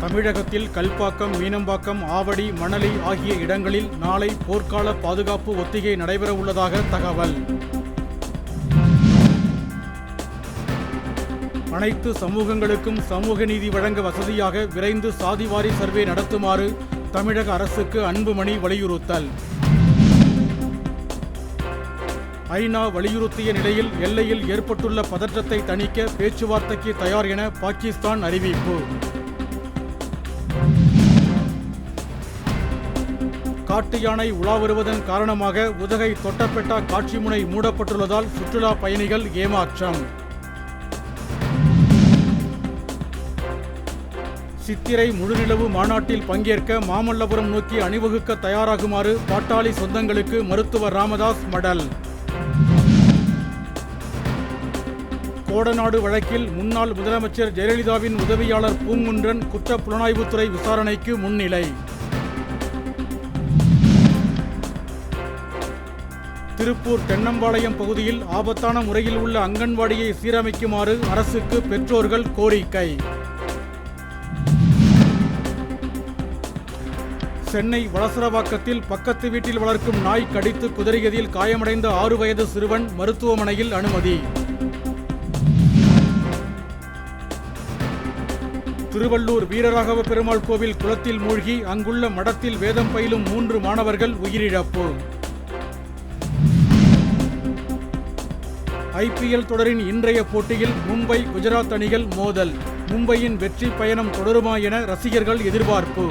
தமிழகத்தில் கல்பாக்கம் மீனம்பாக்கம் ஆவடி மணலி ஆகிய இடங்களில் நாளை போர்க்கால பாதுகாப்பு ஒத்திகை நடைபெறவுள்ளதாக தகவல். அனைத்து சமூகங்களுக்கும் சமூக நீதி வழங்க வசதியாக விரைந்து சாதிவாரி சர்வே நடத்துமாறு தமிழக அரசுக்கு அன்புமணி வலியுறுத்தல். ஐநா வலியுறுத்திய நிலையில் எல்லையில் ஏற்பட்டுள்ள பதற்றத்தை தணிக்க பேச்சுவார்த்தைக்கு தயார் என பாகிஸ்தான் அறிவிப்பு. காட்டு யானை உலா வருவதன் காரணமாக உதகை தொட்டப்பெட்டா காட்சிமுனை மூடப்பட்டுள்ளதால் சுற்றுலா பயணிகள் ஏமாற்றம். சித்திரை முழுநிலவு மாநாட்டில் பங்கேற்க மாமல்லபுரம் நோக்கி அணிவகுக்க தயாராகுமாறு பாட்டாளி சொந்தங்களுக்கு மருத்துவர் ராமதாஸ் மடல். கோடநாடு வழக்கில் முன்னாள் முதலமைச்சர் ஜெயலலிதாவின் உதவியாளர் பூங்குன்றன் குற்ற புலனாய்வுத்துறை விசாரணைக்கு முன்னிலை. திருப்பூர் தென்னம்பாளையம் பகுதியில் ஆபத்தான முறையில் உள்ள அங்கன்வாடியை சீரமைக்குமாறு அரசுக்கு பெற்றோர்கள் கோரிக்கை. சென்னை வளசரவாக்கத்தில் பக்கத்து வீட்டில் வளர்க்கும் நாய் கடித்து குதறியதில் காயமடைந்த ஆறு வயது சிறுவன் மருத்துவமனையில் அனுமதி. திருவள்ளூர் வீரராகவ பெருமாள் கோவில் குளத்தில் மூழ்கி அங்குள்ள மடத்தில் வேதம் பயிலும் மூன்று மாணவர்கள் உயிரிழப்பு. ஐபிஎல் தொடரின் இன்றைய போட்டியில் மும்பை குஜராத் அணிகள் மோதல். மும்பையின் வெற்றி பயணம் தொடருமா என ரசிகர்கள் எதிர்பார்ப்பு.